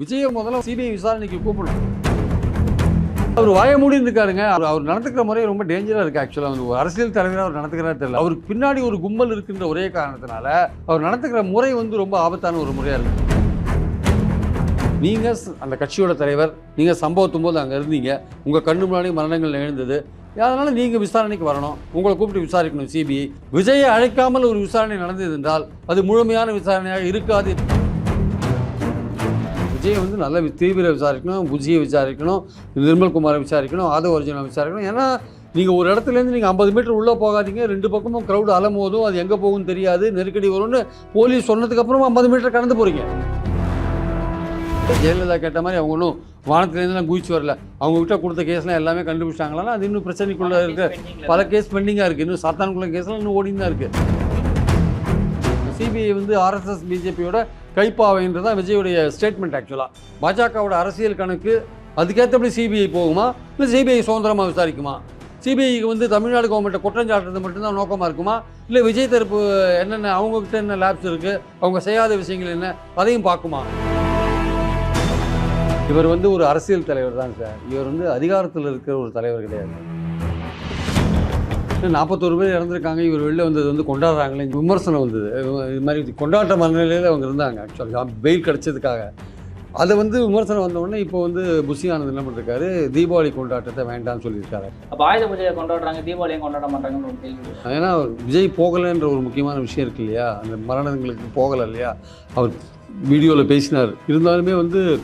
விஜய முதல்ல சிபிஐ விசாரணைக்கு கூப்பிடணும். அவர் வாய மூடி இருக்காருங்க அவர் அவர் நடந்துக்கிற முறை ரொம்ப டேஞ்சராக இருக்குது ஆக்சுவலாக வந்து அரசியல் தலைவராக அவர் நடத்துக்கிறாரு தெரியல. அவருக்கு பின்னாடி ஒரு கும்பல் இருக்குன்ற ஒரே காரணத்தினால அவர் நடத்துக்கிற முறை வந்து ரொம்ப ஆபத்தான ஒரு முறையாக இருக்கு. நீங்கள் அந்த கட்சியோட தலைவர் நீங்கள் சம்பவத்தும் போது அங்கே இருந்தீங்க. உங்கள் கண்ணு முன்னாடி மரணங்கள் நிகழ்ந்தது. அதனால் நீங்கள் விசாரணைக்கு வரணும். உங்களை கூப்பிட்டு விசாரிக்கணும் சிபிஐ. விஜயை அழைக்காமல் ஒரு விசாரணை நடந்தது என்றால் அது முழுமையான விசாரணையாக இருக்காது. விஜய் வந்து நல்ல தீவிர விசாரிக்கணும் புஜியை விசாரிக்கணும் நிர்மல்குமாரை விசாரிக்கணும் ஆதவ ஒரிஜினலை விசாரிக்கணும். ஏன்னா நீங்கள் ஒரு இடத்துலேருந்து நீங்கள் ஐம்பது மீட்டர் உள்ளே போகாதீங்க ரெண்டு பக்கமும் க்ரௌடு அலமோதும் அது எங்கே போகும்னு தெரியாது நெருக்கடி வரும்னு போலீஸ் சொன்னதுக்கப்புறமா ஐம்பது மீட்டர் கடந்து போகிறீங்க ஜெயலலிதா கேட்ட மாதிரி அவங்க ஒன்றும் வானத்துலேருந்துலாம் குதிச்சு வரல. அவங்க கிட்ட கொடுத்த கேஸ்லாம் எல்லாமே கண்டுபிடிச்சிட்டாங்களா? அது இன்னும் பிரச்சனைக்குள்ளே இருக்க. பல கேஸ் பெண்டிங்காக இருக்குது இன்னும் சாத்தானுக்குள்ள கேஸ்லாம் இன்னும் ஓடின்னு தான் இருக்குது சிபிஐ வந்து ஆர்எஸ்எஸ் பிஜேபியோட கைப்பாவைன்றது தான் விஜயுடைய ஸ்டேட்மெண்ட் ஆக்சுவலாக பாஜகவோட அரசியல் கணக்கு அதுக்கேற்றபடி சிபிஐ போகுமா? இல்லை சிபிஐ சுதந்திரமாக விசாரிக்குமா? சிபிஐக்கு வந்து தமிழ்நாடு கவர்மெண்ட்டை குற்றம் சாட்டுறது மட்டும்தான் நோக்கமாக இருக்குமா? இல்லை விஜய் தரப்பு என்னென்ன அவங்கக்கிட்ட என்ன லேப்ஸ் இருக்குது அவங்க செய்யாத விஷயங்கள் என்ன? அதையும் பார்க்குமா? இவர் வந்து ஒரு அரசியல் தலைவர் தான் சார். இவர் வந்து அதிகாரத்தில் இருக்கிற ஒரு தலைவர் கிடையாது. நாற்பத்தோரு பேர் இறந்துருக்காங்க. இவர் வெளில வந்தது வந்து கொண்டாடுறாங்களே. விமர்சனம் வந்தது. இது மாதிரி கொண்டாட்ட மனநிலையில் அவங்க இருந்தாங்க. ஆக்சுவலாக பெயில் கிடச்சதுக்காக. அதை வந்து விமர்சனம் வந்த உடனே இப்போ வந்து புஷி ஆனந்த் என்ன பண்ணிருக்காரு? தீபாவளி கொண்டாட்டத்தை வேண்டாம்னு சொல்லியிருக்காரு. அப்ப ஆயுத பூஜையை கொண்டாடுறாங்க. தீபாவளியும் கொண்டாட மாட்டாங்கன்னு ஒரு கேள்வி. வரும். ஏன்னா விஜய் போகலைன்ற ஒரு முக்கியமான விஷயம் இருக்கு இல்லையா? அந்த மரணங்களுக்கு போகலை இல்லையா? அவர் வீடியோவில் பேசினார். இருந்தாலுமே வந்து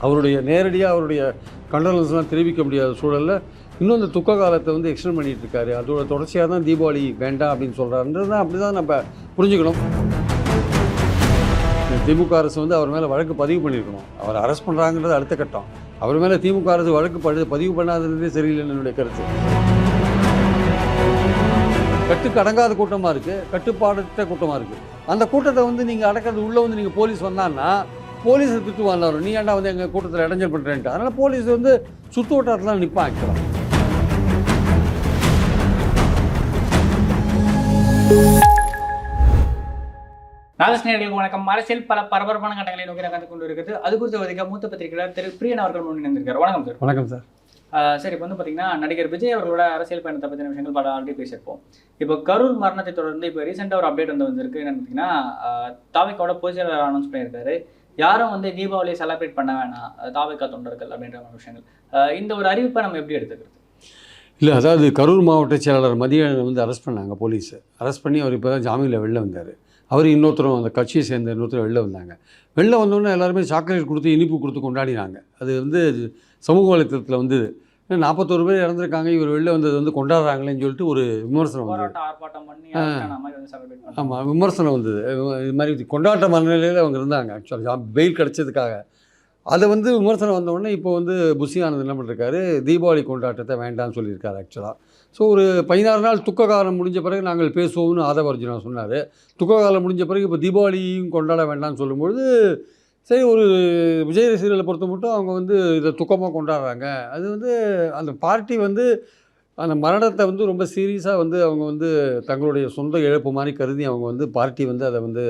அவருடைய நேரடியாக அவருடைய கண்டனன்ஸ்லாம் தெரிவிக்க முடியாத சூழலில் இன்னும் அந்த துக்க காலத்தை வந்து எக்ஸ்டெண்ட் பண்ணிட்டு இருக்காரு அதோட தொடர்ச்சியாக தான் தீபாவளி வேண்டாம் அப்படின்னு சொல்கிறாருன்றது தான் அப்படி தான் நம்ம புரிஞ்சுக்கணும். திமுக அரசு வந்து அவர் மேலே வழக்கு பதிவு பண்ணியிருக்கணும். அவர் அரெஸ்ட் பண்ணுறாங்கிறது அடுத்த கட்டம். அவர் மேலே திமுக அரசு வழக்கு படி பதிவு பண்ணாததே சரியில்லைன்னு என்னுடைய கருத்து. கட்டுக்கு அடங்காத கூட்டமாக இருக்குது கட்டுப்பாடற்ற கூட்டமாக இருக்குது அந்த கூட்டத்தை வந்து நீங்கள் அடக்கிறது உள்ளே வந்து நீங்கள் போலீஸ் வந்தான்னா போலீஸ் திட்டு வந்தாரும் நீ ஏன்டா வந்து எங்கள் கூட்டத்தில் இடைஞ்சல் பண்ணுறேன்ட்டு அதனால் போலீஸ் வந்து சுற்று வட்டாரத்தில் நிற்பான் ஆக்சுவலாக நாகஸ்நேயர்களுக்கு வணக்கம். அரசியல் பல பரபரப்பான கட்டங்களை நோக்கி நகர்ந்து கொண்டு இருக்குது அது குறித்து வதிக்க மூத்த பத்திரிகையாளர் திரு பிரியன் அவர்கள் முன்னிருந்திருக்காரு வணக்கம் சார் வணக்கம் சார் சரி இப்போ வந்து பார்த்தீங்கன்னா நடிகர் விஜய் அவர்களோட அரசியல் பயணத்தை பற்றின விஷயங்கள் பல ஆல்ரெடி பேசியிருப்போம். இப்போ கரூர் மரணத்தை தொடர்ந்து இப்போ ரீசெண்டாக ஒரு அப்டேட் வந்து வந்திருக்கு. என்னன்னு பார்த்தீங்கன்னா தாவிக்காவோட பொதுச் செயலாளர் அனௌன்ஸ் பண்ணியிருக்காரு. யாரும் வந்து தீபாவளியை செலிப்ரேட் பண்ண வேணாம். தாவிக்கா தொண்டர்கள் அப்படின்ற மாதிரி விஷயங்கள். இந்த ஒரு அறிவிப்பை நம்ம எப்படி எடுத்துக்கிறது? இல்லை அதாவது கரூர் மாவட்ட செயலாளர் மதியழகனை வந்து அரெஸ்ட் பண்ணாங்க போலீஸ். அரெஸ்ட் பண்ணி அவர் இப்போ தான் ஜாமீனில் வெளில வந்தார். அவர் இன்னொருத்தரும் அந்த கட்சியை சேர்ந்த இன்னொருத்தரும் வெளில வந்தாங்க. வெளில வந்தோடனே எல்லாருமே சாக்லேட் கொடுத்து இனிப்பு கொடுத்து கொண்டாடினாங்க. அது வந்து சமூக வலைத்தளத்தில் வந்து நாற்பத்தோரு பேர் இறந்துருக்காங்க இவர் வெளில வந்தது வந்து கொண்டாடுறாங்களேன்னு சொல்லிட்டு ஒரு விமர்சனம் வந்தது. ஆமாம் விமர்சனம் வந்தது. இது மாதிரி கொண்டாட்ட மனநிலையில் அவங்க இருந்தாங்க ஆக்சுவலாக பெயில் கிடச்சதுக்காக. அதை வந்து விமர்சனம் வந்த உடனே இப்போ வந்து புஷி ஆனந்த் என்ன பண்ணிருக்காரு? தீபாவளி கொண்டாட்டத்தை வேண்டாம்னு சொல்லியிருக்காரு ஆக்சுவலாக ஸோ ஒரு பதினாறு நாள் துக்க காலம் முடிஞ்ச பிறகு நாங்கள் பேசுவோம்னு ஆதவர்ஜுனா சொன்னார். துக்க காலம் முடிஞ்ச பிறகு இப்போ தீபாவளியும் கொண்டாட வேண்டாம்னு சொல்லும்பொழுது சரி ஒரு விஜய் ரசிகர்களை பொறுத்த மட்டும் அவங்க வந்து இதை துக்கமாக கொண்டாடுறாங்க. அது வந்து அந்த பார்ட்டி வந்து அந்த மரணத்தை வந்து ரொம்ப சீரியஸாக வந்து அவங்க வந்து தங்களுடைய சொந்த இழப்பு மாதிரி கருதி அவங்க வந்து பார்ட்டி வந்து அதை வந்து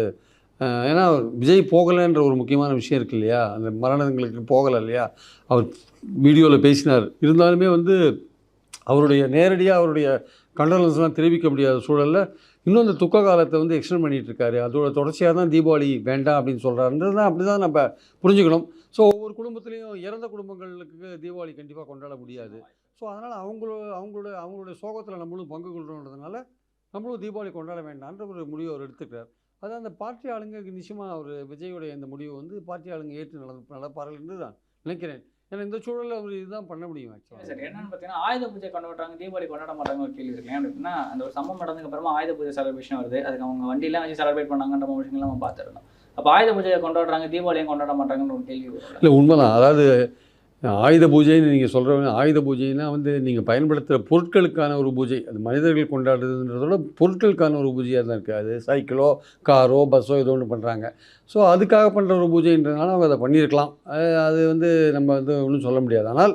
ஏன்னா விஜய் போகலைன்ற ஒரு முக்கியமான விஷயம் இருக்கு இல்லையா? அந்த மரணங்களுக்கு போகலை இல்லையா? அவர் வீடியோவில் பேசினார். இருந்தாலுமே வந்து அவருடைய நேரடியாக அவருடைய கண்டனன்ஸ்லாம் தெரிவிக்க முடியாத சூழலில் இன்னும் அந்த துக்க காலத்தை வந்து எக்ஸ்டெண்ட் பண்ணிகிட்ருக்காரு அதோட தொடர்ச்சியாக தான் தீபாவளி வேண்டாம் அப்படின்னு சொல்கிறாருன்றது தான் அப்படி தான் நம்ம புரிஞ்சுக்கணும். ஸோ ஒவ்வொரு குடும்பத்துலேயும் இறந்த குடும்பங்களுக்கு தீபாவளி கண்டிப்பாக கொண்டாட முடியாது. ஸோ அதனால் அவங்களோட அவங்களோட அவங்களுடைய சோகத்தில் நம்மளும் பங்கு கொள்கிறோன்றதுனால நம்மளும் தீபாவளி கொண்டாட வேண்டாம்ன்ற ஒரு முடிவு அவர் எடுத்துக்கிறார். அதான் அந்த பார்ட்டி ஆளுங்க நிச்சயமாக அவர் விஜயோடைய இந்த முடிவை வந்து பார்ட்டி ஆளுங்க ஏற்று நடந்து நடப்பார்கள் என்று நான் நினைக்கிறேன். ஏன்னா இந்த சூழலில் அவர் இதுதான் பண்ண முடியும் சரி ஆக்சுவலாக என்னன்னு பார்த்தீங்கன்னா ஆயுத பூஜை கொண்டாடுறாங்க தீபாவளி கொண்டாட மாட்டாங்க ஒரு கேள்வி இருக்கு. ஏன் அப்படின்னா அந்த ஒரு சம்பவம் நடந்ததுக்கு அப்புறமா ஆயுத பூஜை செலிப்ரேஷன் வருது. அதுக்கு அவங்க வண்டிலாம் வச்சு செலிப்ரேட் பண்ணாங்கன்ற விஷயங்கள் நம்ம பார்த்துருந்தோம். அப்போ ஆயுத பூஜையை கொண்டாடுறாங்க தீபாவளியும் கொண்டாட மாட்டாங்கன்னு ஒரு கேள்வி இல்லை உண்மைதான். அதாவது ஆயுத பூஜைன்னு நீங்கள் சொல்கிறவங்க ஆயுத பூஜைனா வந்து நீங்கள் பயன்படுத்துகிற பொருட்களுக்கான ஒரு பூஜை. அது மனிதர்கள் கொண்டாடுறதுன்றதோட பொருட்களுக்கான ஒரு பூஜையாக தான் இருக்குது அது சைக்கிளோ காரோ பஸ்ஸோ ஏதோ ஒன்று பண்ணுறாங்க ஸோ அதுக்காக பண்ணுற ஒரு பூஜைன்றதுனால அவங்க அதை பண்ணியிருக்கலாம். அது- வந்து நம்ம வந்து ஒன்றும் சொல்ல முடியாது. ஆனால்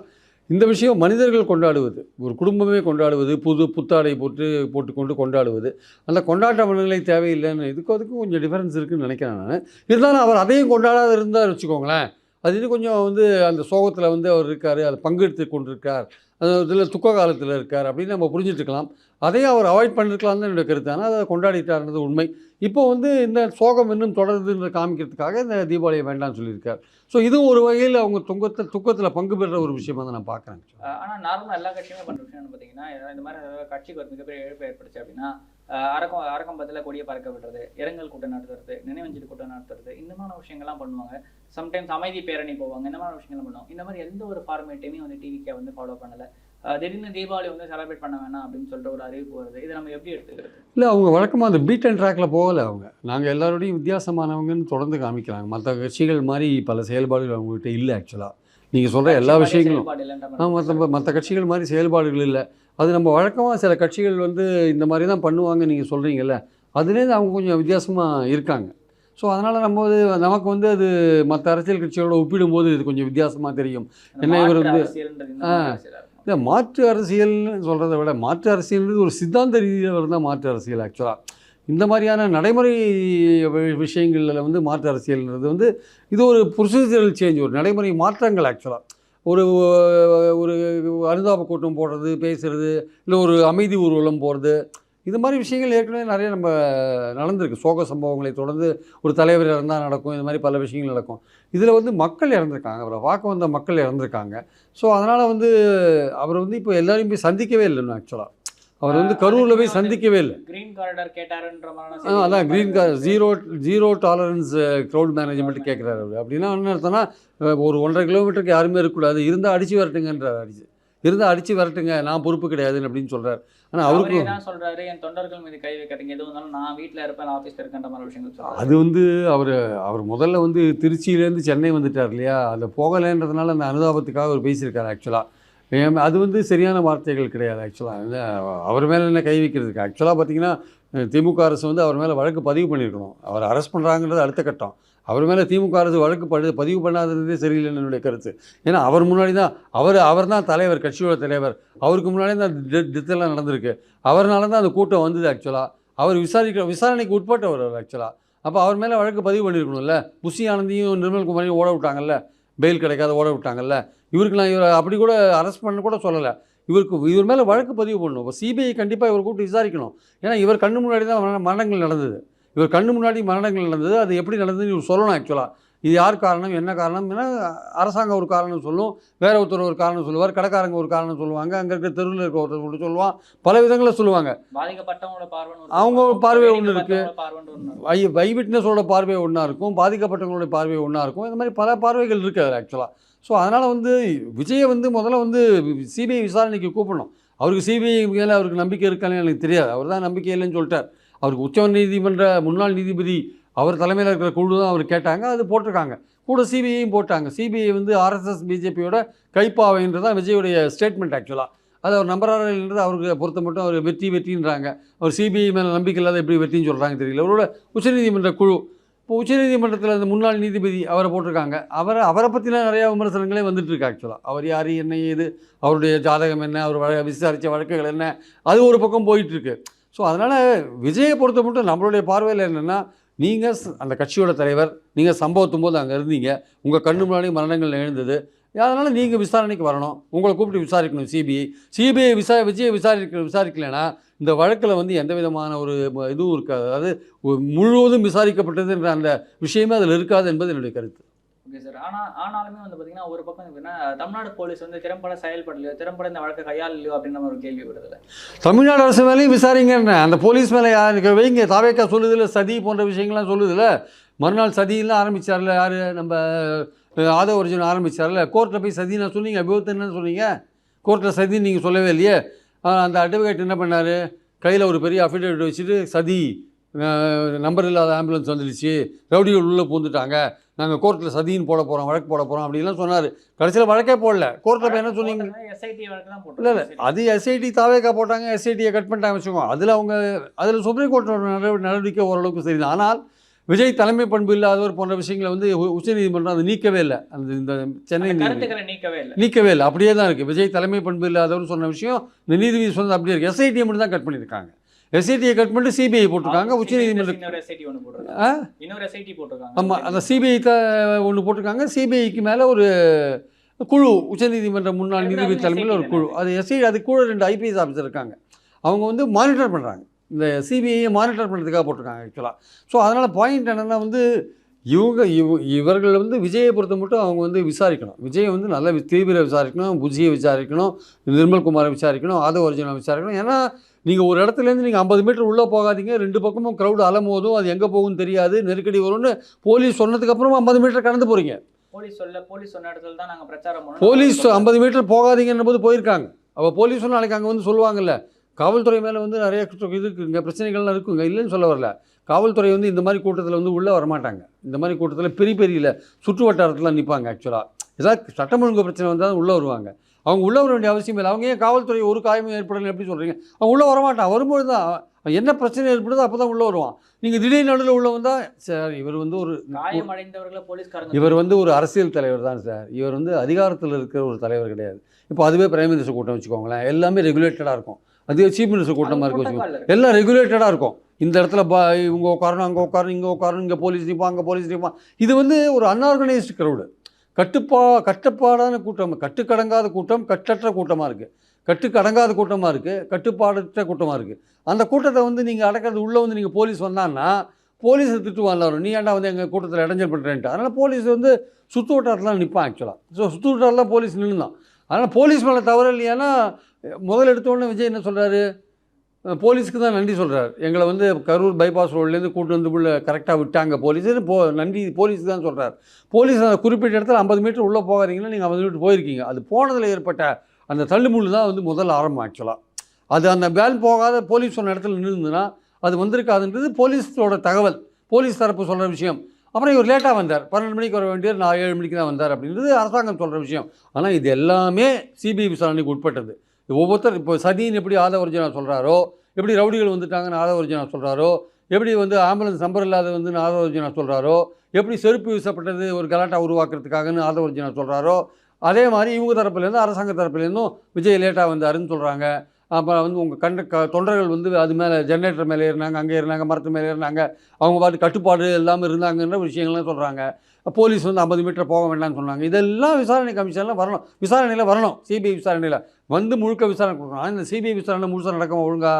இந்த விஷயம் மனிதர்கள் கொண்டாடுவது ஒரு குடும்பமே கொண்டாடுவது புது புத்தாடை போட்டு போட்டுக்கொண்டு கொண்டாடுவது அந்த கொண்டாட்ட மனநிலை தேவையில்லைன்னு இதுக்கும் அதுக்கும் கொஞ்சம் டிஃபரன்ஸ் இருக்குதுன்னு நினைக்கிறேன் நான். இருந்தாலும் அவர் அதையும் கொண்டாடாத இருந்தால் வச்சுக்கோங்களேன். அது இன்னும் கொஞ்சம் வந்து அந்த சோகத்தில் வந்து அவர் இருக்கார் அதை பங்கெடுத்து கொண்டிருக்கார். அந்த இதில் துக்க காலத்தில் இருக்கார் அப்படின்னு நம்ம புரிஞ்சிட்ருக்கலாம் அதையும் அவர் அவாய்ட் பண்ணிருக்கலாம் தான் என்னோட கருத்து. ஆனால் அதை கொண்டாடிட்டார்ன்றது உண்மை. இப்போ வந்து இந்த சோகம் இன்னும் தொடருதுன்ற காமிக்கிறதுக்காக இந்த தீபாவளியை வேண்டாம்னு சொல்லியிருக்கார். ஸோ இதுவும் ஒரு வகையில் அவங்க துங்கத்தில் துக்கத்தில் பங்கு பெறுற ஒரு விஷயமா தான் நான் பார்க்குறேன். ஆனால் நார்மலாக எல்லா கட்சியுமே பண்ணுற விஷயம் பார்த்தீங்கன்னா இந்த மாதிரி கட்சிக்கு ஒரு மிகப்பெரிய இழப்பு ஏற்பட்டுச்சு அப்படின்னா அரக்கம் அரக்கம்பத்துல கொடியை பறக்க விடுறது இரங்கல் கூட்டம் நடத்துறது நினைவஞ்சலி கூட்டம் நடத்துறது இந்த மாதிரி விஷயங்கள்லாம் பண்ணுவாங்க. சம்டைம்ஸ் அமைதி பேரணி போவாங்க இந்த மாதிரி விஷயங்கள்லாம் பண்ணுவாங்க. இந்த மாதிரி எந்த ஒரு ஃபார்மேட்டையுமே வந்து டிவிக்கே வந்து ஃபாலோ பண்ணல. திடீர்னு தீபாவளி வந்து செலிப்ரேட் பண்ண வேணாம் அப்படின்னு சொல்லிட்டு ஒரு அறிவிப்பு வருது. இதை நம்ம எப்படி எடுத்துக்கிறது? இல்லை அவங்க வழக்கமாக அந்த பீட் அண்ட் ட்ராக்ல போகலை அவங்க. நாங்கள் எல்லாரோடையும் வித்தியாசமானவங்கன்னு தொடர்ந்து காமிக்கிறாங்க மற்ற கட்சிகள் மாதிரி பல செயல்பாடுகள் அவங்ககிட்ட இல்லை ஆக்சுவலாக நீங்கள் சொல்கிற எல்லா விஷயங்களும். மற்ற மற்ற கட்சிகள் மாதிரி செயல்பாடுகள் இல்லை. அது நம்ம வழக்கமாக சில கட்சிகள் வந்து இந்த மாதிரி தான் பண்ணுவாங்க நீங்கள் சொல்கிறீங்கல்ல அதுலேருந்து அவங்க கொஞ்சம் வித்தியாசமாக இருக்காங்க. ஸோ அதனால் நம்ம வந்து நமக்கு வந்து அது மற்ற அரசியல் கட்சிகளோட ஒப்பிடும்போது இது கொஞ்சம் வித்தியாசமாக தெரியும். என்ன இவர் வந்து-. இல்லை மாற்று அரசியல்னு சொல்கிறத விட மாற்று அரசியல்ன்றது ஒரு சித்தாந்த ரீதியில் இருந்தால் மாற்று அரசியல் ஆக்சுவலாக இந்த மாதிரியான நடைமுறை விஷயங்களில் வந்து மாற்று அரசியல்ன்றது வந்து இது ஒரு ப்ரொசீஜரல் சேஞ்ச் ஒரு நடைமுறை மாற்றங்கள் ஆக்சுவலாக ஒரு ஒரு அனுதாப கூட்டம் போடுறது பேசுகிறது இல்லை ஒரு அமைதி ஊர்வலம் போகிறது இது மாதிரி விஷயங்கள் ஏற்கனவே நிறைய நம்ம நடந்திருக்கு. சோக சம்பவங்களை தொடர்ந்து ஒரு தலைவர் இறந்தால் நடக்கும். இது மாதிரி பல விஷயங்கள் நடக்கும். இதில் வந்து மக்கள் இறந்துருக்காங்க. அவரை பார்க்க வந்த மக்கள் இறந்துருக்காங்க. ஸோ அதனால் வந்து அவர் வந்து இப்போ எல்லோரையும் போய் சந்திக்கவே இல்லை ஆக்சுவலாக. அவர் வந்து கரூரில் போய் சந்திக்கவே இல்லை. கிரீன் காரிடார் கேட்டாருன்ற அதான் green car zero zero tolerance crowd management கேட்குறாரு அவர். அப்படின்னா என்ன அர்த்தம்னா ஒரு ஒன்றரை கிலோமீட்டருக்கு யாருமே இருக்கக்கூடாது. இருந்தால் அடித்து வரட்டுங்கன்றார் அடிச்சு. இருந்தால் அடித்து வரட்டுங்க நான் பொறுப்பு கிடையாதுன்னு அப்படின்னு சொல்கிறார் ஆனால் அவரு அவருக்கு என்ன சொல்றாரு என் தொண்டர்கள் மீது கை வைக்காதீங்க. எது வந்தாலும் நான் வீட்ல இருப்பேன் ஆபீஸ்ல இருக்கேன்ற மாதிரி விஷயங்கள் அது வந்து அவர் அவர் முதல்ல வந்து திருச்சியிலேருந்து சென்னை வந்துட்டார் இல்லையா? அந்த போகலைன்றதுனால அந்த அனுதாபத்துக்காக அவர் பேசியிருக்காரு ஆக்சுவலாக அது வந்து சரியான வார்த்தைகள் கிடையாது ஆக்சுவலாக அவர் மேலே என்ன கை வைக்கிறதுக்கு? ஆக்சுவலாக பார்த்தீங்கன்னா திமுக அரசு வந்து அவர் மேலே வழக்கு பதிவு பண்ணியிருக்கணும் அவர் அரெஸ்ட் பண்ணுறாங்கிறது அடுத்த கட்டம். அவர் மேலே திமுக அரசு வழக்கு படு பதிவு பண்ணாததே சரியில்லைன்னு என்னுடைய கருத்து. ஏன்னா அவர் முன்னாடி தான் அவர் அவர் தான் தலைவர் கட்சியோட தலைவர். அவருக்கு முன்னாடி தான் டெத் டெத்தெல்லாம் நடந்திருக்கு. அவர்னால தான் அந்த கூட்டம் வந்தது ஆக்சுவலாக அவர் விசாரிக்க விசாரணைக்கு உட்பட்டவர் அவர் ஆக்சுவலாக அப்போ அவர் மேலே வழக்கு பதிவு பண்ணியிருக்கணும்ல புஷி ஆனந்தியும் நிர்மல் குமாரையும் ஓட விட்டாங்கல்ல. பெயில் கிடைக்காத ஓட விட்டாங்கல்ல. இவருக்கு நான் இவரை அப்படி கூட அரெஸ்ட் பண்ண கூட சொல்லலை. இவருக்கு இவர் மேலே வழக்கு பதிவு பண்ணணும். இப்போ சிபிஐ கண்டிப்பாக இவர் கூப்பிட்டு விசாரிக்கணும். ஏன்னா இவர் கண்ணு முன்னாடி தான் மரண- மரணங்கள் நடந்தது. இவர் கண்ணு முன்னாடி மரணங்கள் நடந்தது. அது எப்படி நடந்ததுன்னு இவர் சொல்லணும் ஆக்சுவலாக இது யார் காரணம்? என்ன காரணம்? ஏன்னா அரசாங்கம் ஒரு காரணம் சொல்லும். வேற ஒருத்தர் ஒரு காரணம் சொல்லுவார். கடைக்காரங்க ஒரு காரணம் சொல்லுவாங்க. அங்கே இருக்க தெருவில் இருக்க ஒருத்தர் ஒன்று சொல்லுவான். பல விதங்களில் சொல்லுவாங்க. அவங்க. பார்வை ஒண்ணு இருக்கு. பாதிக்கப்பட்டவங்களோட பார்வைன்னு ஒண்ணு இருக்கும். ஐ ஐ விட்னஸோட பார்வை ஒன்றா இருக்கும். பாதிக்கப்பட்டவங்களோட பார்வை ஒன்றா இருக்கும். இந்த மாதிரி பல பார்வைகள் இருக்குது அதில் ஆக்சுவலாக ஸோ அதனால் வந்து விஜயை வந்து முதல்ல வந்து சிபிஐ விசாரணைக்கு கூப்பிடணும். அவருக்கு சிபிஐ மேலே அவருக்கு நம்பிக்கை இருக்கான்னு எனக்கு தெரியாது. அவர் தான் நம்பிக்கை இல்லைன்னு சொல்லிட்டார். அவருக்கு உச்ச நீதிமன்ற முன்னாள் நீதிபதி அவர் தலைமையில் இருக்கிற குழு தான் அவர் கேட்டாங்க. அது போட்டிருக்காங்க. கூட சிபிஐயும் போட்டாங்க. சிபிஐ வந்து ஆர்எஸ்எஸ் பிஜேபியோட கைப்பாவைன்றது தான் விஜயுடைய ஸ்டேட்மெண்ட் ஆக்சுவலாக அது அவர் நம்பரான்றது அவருக்கு பொறுத்த மட்டும் அவர் வெற்றி வெற்றின்றாங்க. அவர் சிபிஐ மேலே நம்பிக்கை இல்லாத எப்படி வெற்றின்னு சொல்கிறாங்க தெரியல. அவரோட உச்சநீதிமன்ற குழு இப்போ உச்சநீதிமன்றத்தில் அந்த முன்னாள் நீதிபதி அவரை போட்டிருக்காங்க. அவரை அவரை பற்றின நிறையா விமர்சனங்களே வந்துட்டுருக்கு ஆக்சுவலாக அவர் யார் என்ன ஏது அவருடைய ஜாதகம் என்ன அவர் வழ விசாரித்த வழக்குகள் என்ன அது ஒரு பக்கம் போயிட்டுருக்கு. ஸோ அதனால் விஜயை பொறுத்த மட்டும் நம்மளுடைய பார்வையில் என்னென்னா நீங்கள் அந்த கட்சியோட தலைவர் நீங்கள் சம்பவத்தும் போது அங்கே இருந்தீங்க. உங்கள் கண்ணு முன்னாடி மரணங்கள் எழுந்தது அதனால் நீங்கள் விசாரணைக்கு வரணும். உங்களை கூப்பிட்டு விசாரிக்கணும் சிபிஐ. சிபிஐ விசா விஜயை விசாரிக்க விசாரிக்கலைன்னா இந்த வழக்கில் வந்து எந்த விதமான ஒரு இதுவும் இருக்காது. அதாவது முழுவதும் விசாரிக்கப்பட்டதுன்ற அந்த விஷயமே அதில் இருக்காது என்பது என்னுடைய கருத்து. Okay sir. ஆனா ஆனாலுமே வந்து பாத்தீங்கன்னா ஒரு பக்கம் எப்படின்னா தமிழ்நாடு போலீஸ் வந்து திறம்பட செயல்படலையோ திறம்பட இந்த வழக்கை கையாளலையோ அப்படின்ற மாதிரி ஒரு கேள்வி வருதுல்ல தமிழ்நாடு அரசு மேலேயும் விசாரிங்கன்னு அந்த போலீஸ் மேலே யாருக்கு வைங்க. தாவேக்கா சொல்லுதில்ல சதி போன்ற விஷயங்கள்லாம் சொல்லுதில்ல மறுநாள் சதியெல்லாம் ஆரம்பிச்சார்ல யார்? நம்ம ஆதவ ஒரிஜின் ஆரம்பித்தார்ல கோர்ட்டில் போய் சதி நான் சொன்னீங்க விபத்து என்னன்னு சொன்னீங்க? கோர்ட்டில் சதின்னு நீங்கள் சொல்லவே இல்லையே. அந்த அட்வொகேட் என்ன பண்ணார்? கையில் ஒரு பெரிய அஃபிடேவிட் வச்சுட்டு சதி நம்பர் இல்லாத ஆம்புலன்ஸ் வந்துடுச்சு ரவுடிகள் உள்ளே பூந்துட்டாங்க நாங்கள் கோர்ட்டில் சதின்னு போட போகிறோம் வழக்கு போட போகிறோம் அப்படிலாம் சொன்னார். கடைசியில் வழக்கே போடல. கோர்ட்டில் போய் என்ன சொன்னீங்க? எஸ்ஐடி இல்லை இல்லை அது எஸ்ஐடி தாவேக்கா போட்டாங்க எஸ்ஐடியை கட் பண்ணிட்டாங்க வச்சுக்கோங்க. அதில் அவங்க அதில் சுப்ரீம் கோர்ட்டோட நடவடிக்கை ஓரளவுக்கு சரிதான். ஆனால் விஜய் தலைமை பண்பு இல்லாதவர் போன்ற விஷயங்களை வந்து உச்சநீதிமன்றம் அதை நீக்கவே இல்லை. அந்த இந்த சென்னை நீக்கவே இல்லை. நீக்கவே இல்லை. அப்படியே தான் இருக்குது விஜய் தலைமை பண்பு இல்லாதவர் சொன்ன விஷயம் இந்த நீதிபதி சொன்னது அப்படியே இருக்குது எஸ்ஐடியை மட்டும் தான் கட் பண்ணியிருக்காங்க. எஸ்ஐடியை கட் பண்ணிட்டு சிபிஐ போட்டிருக்காங்க. அவங்க உச்சநீதிமன்ற இன்னொரு SIT ஒண்ணு போட்டிருக்காங்க. ஆ? இன்னொரு SIT போட்டிருக்காங்க. ஆமாம் அந்த சிபிஐ த ஒன்று போட்டிருக்காங்க. சிபிஐக்கு மேலே ஒரு குழு உச்சநீதிமன்ற முன்னாள் நீதிபதி தலைமையில் ஒரு குழு. அது எஸ்ஐ அது கூட ரெண்டு ஐபிஎஸ் ஆஃபீஸர் இருக்காங்க. அவங்க வந்து மானிட்டர் பண்ணுறாங்க இந்த சிபிஐயை மானிட்டர் பண்ணுறதுக்காக போட்டிருக்காங்க ஆக்சுவலாக ஸோ அதனால் பாயிண்ட் என்னென்னா வந்து இவங்க இவ இவர்கள் வந்து விஜயை பொறுத்த மட்டும் அவங்க வந்து விசாரிக்கணும். விஜயை வந்து நல்ல தீவிர விசாரிக்கணும் புஜியை விசாரிக்கணும் நிர்மல்குமாரை விசாரிக்கணும் ஆதவ ஒரிஜினல் விசாரிக்கணும். ஏன்னா நீங்கள் ஒரு இடத்துலேருந்து நீங்கள் ஐம்பது மீட்டர் உள்ளே போகாதீங்க ரெண்டு பக்கமும் க்ரௌடு அலமோதும் அது எங்கே போகும்னு தெரியாது நெருக்கடி வரும்னு போலீஸ் சொன்னதுக்கப்புறமா ஐம்பது மீட்டர் கடந்து போகிறீங்க போலீஸ் சொல்ல போலீஸ் சொன்ன இடத்துல தான் நாங்க பிரச்சாரம் பண்ணோம். போலீஸ் ஐம்பது மீட்டர் போகாதீங்கன்ற போது போயிருக்காங்க. அப்போ போலீஸும் நாளைக்கு அங்கே வந்து சொல்லுவாங்கல்ல காவல்துறை மேலே வந்து நிறைய இது இருக்குங்க பிரச்சனைகள்லாம் இருக்குங்க. இல்லைன்னு சொல்ல வரல. காவல்துறை வந்து இந்த மாதிரி கூட்டத்தில் வந்து உள்ளே வரமாட்டாங்க. இந்த மாதிரி கூட்டத்தில் பெரிய பெரிய சுற்று வட்டாரத்தில் நிற்பாங்க ஆக்சுவலாக ஏதாவது சட்டம் ஒழுங்கு பிரச்சனை வந்தால் உள்ளே வருவாங்க. அவங்க உள்ளே வர வேண்டிய அவசியம் இல்லை. அவங்க ஏன் காவல்துறை ஒரு காயமும் ஏற்படலை எப்படி சொல்கிறீங்க அவன் உள்ளே வரமாட்டான் வரும்போது தான் என்ன பிரச்சனை ஏற்படுதோ அப்போ தான் உள்ளே வருவான். நீங்கள் திடீர் நடுவில் உள்ள வந்தால் சார் இவர் வந்து ஒரு இவர் வந்து ஒரு அரசியல் தலைவர் தான் சார். இவர் வந்து அதிகாரத்தில் இருக்கிற ஒரு தலைவர் கிடையாது. இப்போ அதுவே பிரைம் மினிஸ்டர் கூட்டம் வச்சுக்கோங்களேன். எல்லாமே ரெகுலேட்டடாக இருக்கும். அதுவே சீஃப் மினிஸ்டர் கூட்டமாக இருக்கு வச்சுக்கோங்க. எல்லாம் ரெகுலேட்டடாக இருக்கும். இந்த இடத்துல பா இவங்க உட்காரணும் அங்கே உட்காரணும் இங்கே உட்காரணும் இங்கே போலீஸ் நிற்பான் அங்கே போலீஸ் நிற்பான் இது வந்து ஒரு அன்ஆர்கனைஸ்டு க்ரௌடு கட்டுப்பா கட்டுப்பாடான கூட்டம் கட்டுக்கடங்காத கூட்டம் கட்டற்ற கூட்டமாக இருக்குது கட்டுக்கடங்காத கூட்டமாக இருக்குது கட்டுப்பாடற்ற கூட்டமாக இருக்குது அந்த கூட்டத்தை வந்து நீங்கள் அடக்கிறது உள்ளே வந்து நீங்கள் போலீஸ் வந்தான்னா போலீஸை திட்டுவான் எல்லாரும். நீ ஏன்டா வந்து எங்கள் கூட்டத்தில் இடைஞ்சல் பண்ணுறேன்ட்டு அதனால் போலீஸ் வந்து சுற்று வட்டாரத்தில் நிற்பான் ஆக்சுவலாக ஸோ சுற்று வட்டாரத்தில் போலீஸ் நின்றுதான் அதனால் போலீஸ் மேலே தவறு இல்லையானா முதல் எடுத்தோடனே விஜய் என்ன சொல்கிறாரு போலீஸ்க்கு தான் நன்றி சொல்கிறார் எங்களை வந்து கரூர் பைபாஸ் ரோட்லேருந்து கூட்டு வந்து உள்ள கரெக்டாக விட்டாங்க. போலீஸுன்னு போ நன்றி போலீஸுக்கு தான் சொல்கிறார் போலீஸ் அந்த குறிப்பிட்ட இடத்துல ஐம்பது மீட்டர் உள்ளே போகாதீங்கன்னா நீங்கள் ஐம்பது மீட்டர் போயிருக்கீங்க. அது போனதில் ஏற்பட்ட அந்த தள்ளுமுள்ளு தான் வந்து முதல் ஆரம்பம் ஆக்சுவலாக அது அந்த வேன் போகாத போலீஸ் சொன்ன இடத்துல நின்றுதுன்னா அது வந்திருக்காதுன்றது போலீஸோட தகவல். போலீஸ் தரப்பு சொல்கிற விஷயம். அப்புறம் இவர் லேட்டாக வந்தார். பன்னெண்டு மணிக்கு வர வேண்டியவர் நான் ஏழு மணிக்கு தான் வந்தார் அப்படின்றது அரசாங்கம் சொல்கிற விஷயம். ஆனால் இது எல்லாமே சிபிஐ விசாரணைக்கு உட்பட்டது. ஒவ்வொருத்தர் இப்போ சதின்னு எப்படி ஆதவ சொல்கிறாரோ எப்படி ரவுடிகள் வந்துட்டாங்கன்னு ஆதவ சொல்கிறாரோ எப்படி வந்து ஆம்புலன்ஸ் நம்பர் இல்லாத வந்து ஆதவ சொல்கிறாரோ எப்படி செருப்பு வீசப்பட்டது ஒரு கலாட்டா உருவாக்குறதுக்காகன்னு ஆதவ சொல்கிறாரோ அதே மாதிரி இவங்க தரப்புலேருந்து அரசாங்க தரப்புலேருந்தும் விஜய் லேட்டாக வந்தாருன்னு சொல்கிறாங்க அப்புறம் வந்து உங்கள் கண்ட க தொண்டர்கள் வந்து அது மேலே ஜென்ரேட்டர் மேலே ஏறினாங்க அங்கே ஏறினாங்க மரத்து மேலே ஏறினாங்க. அவங்க பாட்டு கட்டுப்பாடு இல்லாமல் இருந்தாங்கன்ற விஷயங்கள்லாம் சொல்கிறாங்க போலீஸ் வந்து ஐம்பது மீட்டர் போக வேண்டாம்னு சொன்னாங்க. இதெல்லாம் விசாரணை கமிஷனில் வரணும். விசாரணையில் வரணும். சிபிஐ விசாரணையில். வந்து முழுக்க விசாரணை கொடுக்கணும். ஆனால் இந்த சிபிஐ விசாரணை முழுசாக நடக்கும் ஒழுங்காக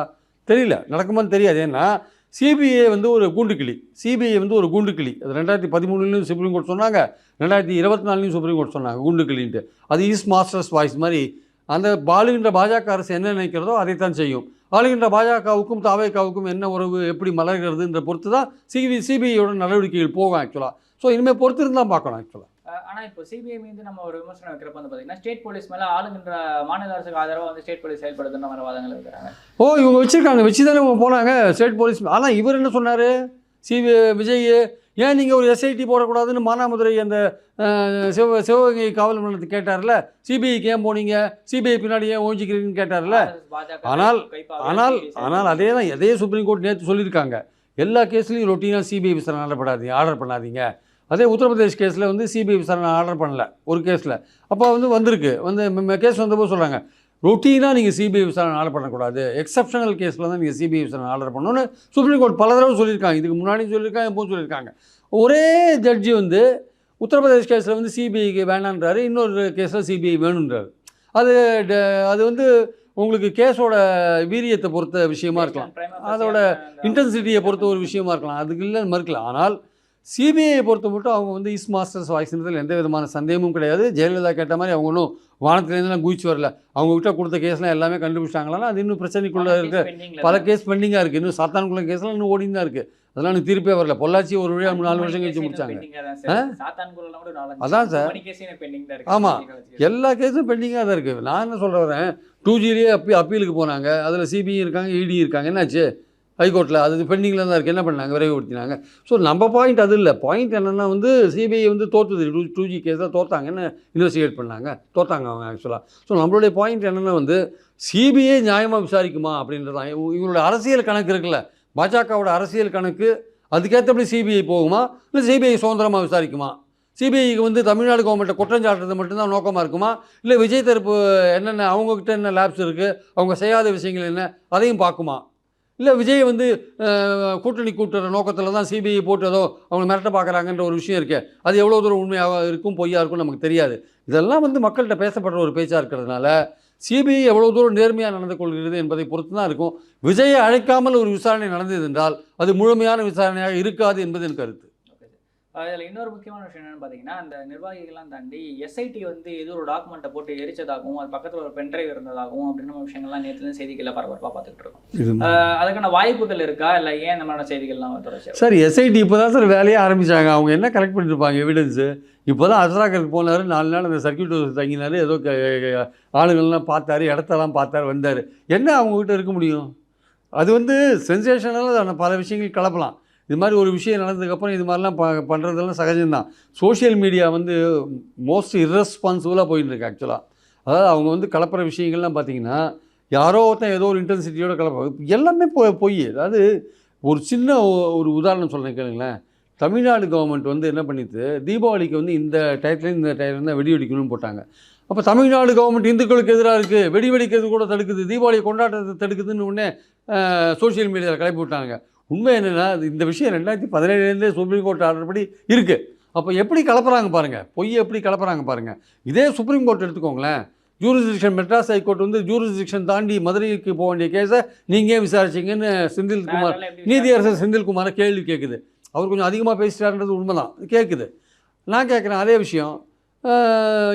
தெரியல. நடக்குமான்னு தெரியாது. ஏன்னா சிபிஐ வந்து ஒரு கூண்டுக்கிளி. சிபிஐ வந்து ஒரு கூண்டுக்கிளி. அது ரெண்டாயிரத்தி பதிமூணுலையும் சுப்ரீம் கோர்ட் சொன்னாங்க. ரெண்டாயிரத்தி இருபத்தி நாலுலேயும் சுப்ரீம் கோர்ட் சொன்னாங்க கூண்டுக்கிளின்ட்டு. அது ஈஸ் மாஸ்டர்ஸ் வாய்ஸ் மாதிரி அந்த ஆளுகின்ற பாஜக அரசு என்ன நினைக்கிறதோ அதைத்தான் செய்யும். ஆளுகின்ற பாஜகவுக்கும் தாவேக்காவுக்கும் என்ன உறவு எப்படி மலர்கிறதுன்ற பொறுத்து தான் சிபி சிபிஐயோட நடவடிக்கைகள் போகும் ஆக்சுவலாக ஸோ இனிமேல் பொறுத்து இருந்தால் பார்க்கணும் ஆக்சுவலாக அஹ் ஆனா இப்போ சிபிஐ மீது நம்ம ஒரு விமர்சனம் வைக்கிறப்ப வந்து பாத்தீங்கன்னா ஸ்டேட் போலீஸ் மேல ஆளுகின்ற மாநில அரசுக்கு ஆதரவா வந்து ஸ்டேட் போலீஸ் செயல்படுதுன்ற மாதிரி வாதங்கள் இருக்கிறாங்க ஓ இவங்க வச்சுருக்காங்க வச்சு தானே இவங்க போனாங்க ஸ்டேட் போலீஸ். ஆனால் இவர் என்ன சொன்னார்? சிவி விஜய் ஏன் நீங்கள் ஒரு எஸ்ஐடி போடக்கூடாதுன்னு மானாமதுரை அந்த சிவ சிவகங்கை காவல் நிலையத்துக்கு கேட்டார்ல? சிபிஐக்கு ஏன் போனீங்க? சிபிஐ பின்னாடி ஏன் ஓஞ்சிக்கிறீங்கன்னு கேட்டார்ல? ஆனால் ஆனால் ஆனால் அதே தான் எதே சுப்ரீம் கோர்ட் நேற்று சொல்லியிருக்காங்க. எல்லா கேஸ்லையும் ரொட்டீனாக சிபிஐ விசாரணை நடப்படாதீங்க ஆர்டர் பண்ணாதீங்க. அதே உத்தரப்பிரதேஷ் கேஸில் வந்து சிபிஐ விசாரணை ஆர்டர் பண்ணல ஒரு கேஸில். அப்போ வந்து வந்திருக்கு. வந்து கேஸ் வந்தபோது சொல்கிறாங்க ரொட்டீனாக நீங்கள் சிபிஐ விசாரணை ஆர்டர் பண்ணக்கூடாது. எக்ஸப்ஷனல் கேஸில் தான் நீங்கள் சிபிஐ விசாரணை ஆர்டர் பண்ணணும்னு சுப்ரீம் கோர்ட் பல தடவை சொல்லியிருக்காங்க. இதுக்கு முன்னாடியும் சொல்லியிருக்காங்க எப்போவும் சொல்லியிருக்காங்க. ஒரே ஜட்ஜி வந்து உத்தரப்பிரதேஷ் கேஸில் வந்து சிபிஐக்கு வேணான்றாரு இன்னொரு கேஸில் சிபிஐ வேணுன்றாரு. அது அது வந்து உங்களுக்கு கேஸோட வீரியத்தை பொறுத்த விஷயமா இருக்கலாம். அதோட இன்டென்சிட்டியை பொறுத்த ஒரு விஷயமா இருக்கலாம். அதுக்கு இல்லைன்னு மறுக்கலாம் ஆனால் சிபிஐயை பொறுத்த மட்டும் அவங்க வந்து இஸ் மாஸ்டர்ஸ் வாய்ஸ்ன்றதுல எந்த விதமான சந்தேகமும் கிடையாது. ஜெயலலிதா கேட்ட மாதிரி அவங்க ஒன்றும் வானத்துலேருந்துலாம் குதிச்சு வரல. அவங்க கிட்ட கொடுத்த கேஸ்லாம் எல்லாமே கண்டுபிடிச்சிட்டாங்களா அது இன்னும் பிரச்சனைக்குள்ளே பல இருக்க case pendingல பல. கேஸ் பெண்டிங்காக இருக்குது இன்னும் சாத்தான்குளம் கேஸ்லாம் இன்னும் ஓடின்னு தான் இருக்குது அதெல்லாம் எனக்கு தீர்ப்பே வரல. பொள்ளாச்சி ஒரு வழியாக நாலு வருஷம் கழிச்சு முடிச்சாங்க. இன்னும் அதான் சார். மணி case இன்னும் pending தான் இருக்கு. ஆமா. வச்சுக்க. எல்லா கேஸும் பெண்டிங்காக தான் இருக்குது நான் என்ன சொல்ல வரேன்? டூ ஜிலேயே அப்பி அப்பீலுக்கு போனாங்க. அதில் சிபிஐ இருக்காங்க இடி இருக்காங்க. என்னாச்சு? ஹைகோர்ட்டில் அது பெண்டிங்கில் தான் இருக்குது என்ன பண்ணாங்க? விரைவுபடுத்தினாங்க. ஸோ நம்ம பாயிண்ட் அது இல்லை. பாயிண்ட் என்னென்னா வந்து சிபிஐ வந்து தோற்றுது டூ டூ ஜி கேஸில் தோற்றாங்கன்னு இன்வெஸ்டிகேட் பண்ணாங்க? தோற்றாங்க அவங்க ஆக்சுவலாக ஸோ நம்மளுடைய பாயிண்ட் என்னென்னா வந்து சிபிஐ நியாயமாக விசாரிக்குமா அப்படின்றதான் இவ- இவங்களோட அரசியல் கணக்கு இருக்குல்ல. பாஜகவோட அரசியல் கணக்கு அதுக்கேற்றபடி சிபிஐ போகுமா? இல்லை சிபிஐ சுதந்திரமாக விசாரிக்குமா? சிபிஐக்கு வந்து தமிழ்நாடு கவர்மெண்ட்டை குற்றம் சாட்டுறது மட்டும்தான் நோக்கமாக இருக்குமா? இல்லை விஜய் தரப்பு என்னென்ன அவங்கக்கிட்ட என்ன லேப்ஸ் இருக்குது அவங்க செய்யாத விஷயங்கள் என்ன? அதையும் பார்க்குமா? இல்லை விஜய் வந்து கூட்டணி கூட்டுற நோக்கத்தில் தான் சிபிஐ போட்டு ஏதோ அவங்க மிரட்ட பார்க்குறாங்கன்ற ஒரு விஷயம் இருக்கே. அது எவ்வளோ தூரம் உண்மையாக இருக்கும் பொய்யாக இருக்கும் நமக்கு தெரியாது. இதெல்லாம் வந்து மக்கள்கிட்ட பேசப்படுற ஒரு பேச்சாக இருக்கிறதுனால சிபிஐ எவ்வளோ தூரம் நேர்மையாக நடந்து கொள்கிறது என்பதை பொறுத்து தான் இருக்கும். விஜயை அழைக்காமல் ஒரு விசாரணை நடந்தது என்றால் அது முழுமையான விசாரணையாக இருக்காது என்பது என் கருத்து. அதில் இன்னொரு முக்கியமான விஷயம் என்னன்னு பார்த்தீங்கன்னா அந்த நிர்வாகிகள்லாம் தாண்டி எஸ்ஐடி வந்து ஏதோ ஒரு டாக்குமெண்ட்டை போட்டு எரிச்சதாகவும் அது பக்கத்தில் ஒரு பென்ட்ரைவ் இருந்ததாகவும் அப்படின்னு விஷயங்கள்லாம் நேற்றுல செய்திகளில் பரபரப்பாக பார்த்துக்கிட்டு இருக்கோம். அதுக்கான வாய்ப்புகள் இருக்கா? இல்லை ஏன் மாதிரியான செய்திகள்லாம் தொடர்ச்சி சார் எஸ்ஐடி இப்போ தான் சார் வேலையே ஆரம்பித்தாங்க அவங்க என்ன கலெக்ட் பண்ணியிருப்பாங்க எவிடன்ஸு இப்போ தான் அசராக்கருக்கு போனார். நாலு நாள் அந்த சர்க்கியூட் ஹவுஸ் தங்கினார். ஏதோ ஆளுங்கள்லாம் பார்த்தாரு. இடத்தெல்லாம் பார்த்தாரு வந்தார். என்ன அவங்ககிட்ட இருக்க முடியும்? அது வந்து சென்சேஷனலாக பல விஷயங்கள் கலப்பலாம். இது மாதிரி ஒரு விஷயம் நடந்ததுக்கப்புறம் இது மாதிரிலாம் ப பண்ணுறதெல்லாம் சகஜம்தான். சோஷியல் மீடியா வந்து மோஸ்ட் இர்ரெஸ்பான்சிபிளாக போயின்னு இருக்கு ஆக்சுவலாக அதாவது அவங்க வந்து கலப்புற விஷயங்கள்லாம் பார்த்தீங்கன்னா யாரோ ஒருத்தன் ஏதோ ஒரு இன்டென்சிட்டியோட கலப்பா எல்லாமே பொ பொய் அதாவது ஒரு சின்ன ஒரு உதாரணம் சொல்கிறேன் கேளுங்களேன். தமிழ்நாடு கவர்மெண்ட் வந்து என்ன பண்ணிட்டு தீபாவளிக்கு வந்து இந்த டயத்துலேயும் இந்த டயத்துல தான் வெடி வெடிக்கணும்னு போட்டாங்க. அப்போ தமிழ்நாடு கவர்மெண்ட் இந்துக்களுக்கு எதிராக இருக்குது வெடி வெடிக்கிறது கூட தடுக்குது. தீபாவளி கொண்டாட்டத்தை தடுக்குதுன்னு உடனே சோஷியல் மீடியாவில் கிளப்பி விட்டாங்க. உண்மை என்னென்னா இந்த விஷயம் ரெண்டாயிரத்தி பதினேழுலேருந்தே சுப்ரீம் கோர்ட் ஆர்டர் படி இருக்குது அப்போ எப்படி கலப்புறாங்க பாருங்கள் பொய் எப்படி கலப்புறாங்க பாருங்கள் இதே சுப்ரீம் கோர்ட் எடுத்துக்கோங்களேன். ஜூரிஸ்டிக்ஷன் மெட்ராஸ் ஹைகோர்ட் வந்து ஜூரிஸ்டிக்ஷன் தாண்டி மதுரைக்கு போக வேண்டிய கேஸை நீங்கள் ஏன் விசாரிச்சீங்கன்னு செந்தில்குமார் நீதியரசர் செந்தில்குமாரை கேள்வி கேட்குது அவர் கொஞ்சம் அதிகமாக பேசிட்டாருன்றது உண்மைதான். கேட்குது நான் கேட்குறேன் அதே விஷயம்.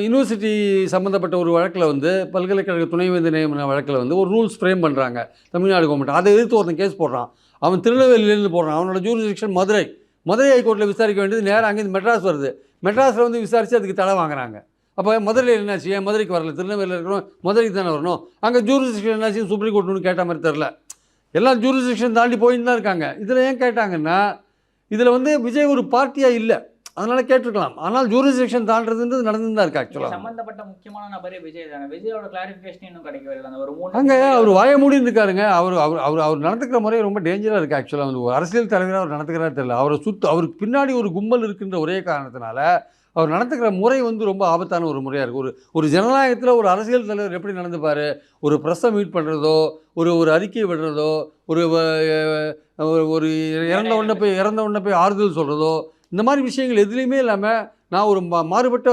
யூனிவர்சிட்டி சம்மந்தப்பட்ட ஒரு வழக்கில் வந்து பல்கலைக்கழக துணைவேந்தர் நியமன வழக்கில் வந்து ஒரு ரூல்ஸ் ஃப்ரேம் பண்ணுறாங்க தமிழ்நாடு கவர்மெண்ட் அதை எதிர்த்து ஒருத்தன் கேஸ் போடுறான். அவன் திருநெல்வேலியிலேருந்து போடுறான் அவனோட ஜூரிஸ்டிக்ஷன் மதுரை. மதுரை ஹைகோர்ட்டில் விசாரிக்க வேண்டியது நேராக அங்கேருந்து மெட்ராஸ் வருது. மெட்ராஸில் வந்து விசாரித்து அதுக்கு தடை வாங்குறாங்க. அப்போ மதுரையில் என்னாச்சு? ஏன் மதுரைக்கு வரல? திருநெல்வேலியில் இருக்கணும் மதுரைக்கு தானே வரணும்? அங்கே ஜூரிஸ்டிக்ஷன் என்னாச்சு? சுப்ரீம் கோர்ட் கேட்ட மாதிரி தெரில எல்லாம் ஜூரிஸ்டிக்ஷன் தாண்டி போயின்னு தான் இருக்காங்க. இதில் ஏன் கேட்டாங்கன்னா இதில் வந்து விஜய் ஒரு பார்ட்டியாக இல்லை. அதனால் கேட்டிருக்கலாம். ஆனால் ஜூரிஸ்டிக்ஷன் தாண்டதுன்றது நடந்து தான் இருக்கு ஆக்சுவலாக சம்பந்தப்பட்ட முக்கியமான நபரே விஜய் தானே. விஜயோட கிளாரிஃபிகேஷன் இன்னும் கிடைக்கவே இல்லை. அந்த ஒரு மூணு அங்கே அவர் வாய மூடி இருக்காருங்க அவர் அவர் அவர் அவர் நடந்துக்கிற முறை ரொம்ப டேஞ்சராக இருக்குது ஆக்சுவலாக வந்து ஒரு அரசியல் தலைவராக அவர் நடத்துக்கிறாரு தெரியல. அவரை சுத்து அவருக்கு பின்னாடி ஒரு கும்பல் இருக்கின்ற ஒரே காரணத்தினால அவர் நடத்துக்கிற முறை வந்து ரொம்ப ஆபத்தான ஒரு முறையாக இருக்குது ஒரு ஒரு ஜனநாயகத்தில் ஒரு அரசியல் தலைவர் எப்படி நடந்துப்பார்? ஒரு ப்ரெஸ்ஸை மீட் பண்ணுறதோ ஒரு ஒரு அறிக்கை விடுறதோ ஒரு- ஒரு இறந்த உடனே போய் இறந்த உடனே போய் ஆறுதல் சொல்கிறதோ இந்த மாதிரி விஷயங்கள் எதுலேயுமே இல்லாமல் நான் ஒரு மா மாறுபட்ட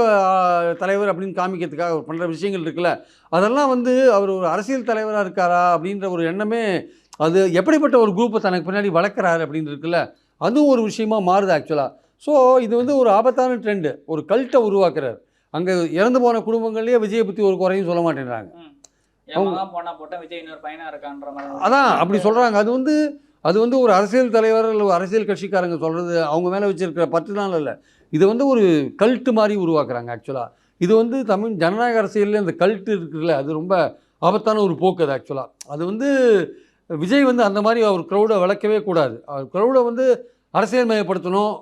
தலைவர் அப்படின்னு காமிக்கிறதுக்காக அவர் பண்ணுற விஷயங்கள் இருக்குல்ல. அதெல்லாம் வந்து அவர் ஒரு அரசியல் தலைவராக இருக்காரா அப்படின்ற ஒரு எண்ணமே அது எப்படிப்பட்ட ஒரு குரூப்பை தனக்கு பின்னாடி வளர்க்குறாரு அப்படின்னு இருக்குல்ல. அதுவும் ஒரு விஷயமா மாறுது ஆக்சுவலாக ஸோ இது வந்து ஒரு ஆபத்தான ட்ரெண்டு ஒரு கல்ட்டை உருவாக்குறார். அங்கே இறந்து போன குடும்பங்கள்லேயே விஜயை பற்றி ஒரு குறையும் சொல்ல மாட்டேங்கிறாங்க அதான் அப்படி சொல்கிறாங்க அது வந்து அது வந்து ஒரு அரசியல் தலைவர் இல்லை அரசியல் கட்சிக்காரங்க சொல்கிறது அவங்க மேலே வச்சுருக்கிற பத்து நாள் இல்லை. இது வந்து ஒரு கல்ட்டு மாதிரி உருவாக்குறாங்க ஆக்சுவலாக இது வந்து தமிழ் ஜனநாயக அரசியலில் இந்த கல்ட்டு இருக்குல்ல அது ரொம்ப ஆபத்தான ஒரு போக்கு அது ஆக்சுவலாக அது வந்து விஜய் வந்து அந்த மாதிரி அவர் க்ரௌடை வளர்க்கவே கூடாது. அவர் க்ரௌடை வந்து அரசியல் மயப்படுத்தணும்.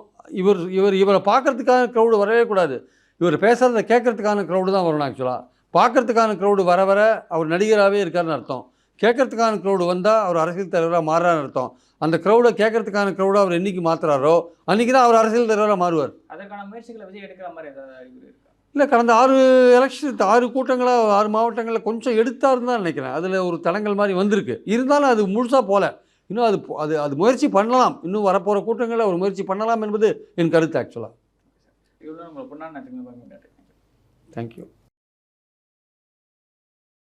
இவர் இவர் இவரை பார்க்கறதுக்கான க்ரௌடு வரவே கூடாது. இவர் பேசுகிறத கேட்கறதுக்கான க்ரௌடு தான் வரணும் ஆக்சுவலாக பார்க்கறதுக்கான க்ரௌடு வர வர அவர் நடிகராகவே இருக்காருன்னு அர்த்தம். கேட்கறதுக்கான க்ரௌடு வந்தால் அவர் அரசியல் தலைவராக மாறுறான்னு அர்த்தம். அந்த க்ரௌடை கேட்கறதுக்கான க்ரௌடை அவர் என்னைக்கு மாற்றுறாரோ அன்றைக்கி தான் அவர் அரசியல் தலைவராக மாறுவார். அதற்கான முயற்சிகளை விஜய் எடுக்கிற மாதிரி இல்லை கடந்த ஆறு எலெக்ஷன் ஆறு கூட்டங்களாக ஆறு மாவட்டங்களில் கொஞ்சம் எடுத்தாருன்னு தான் நினைக்கிறேன். அதில் ஒரு தடங்கள் மாதிரி வந்திருக்கு. இருந்தாலும் அது முழுசாக போகல இன்னும் அது அது அது முயற்சி பண்ணலாம். இன்னும் வரப்போகிற கூட்டங்களில் ஒரு முயற்சி பண்ணலாம் என்பது என் கருத்து ஆக்சுவலாக தேங்க்யூ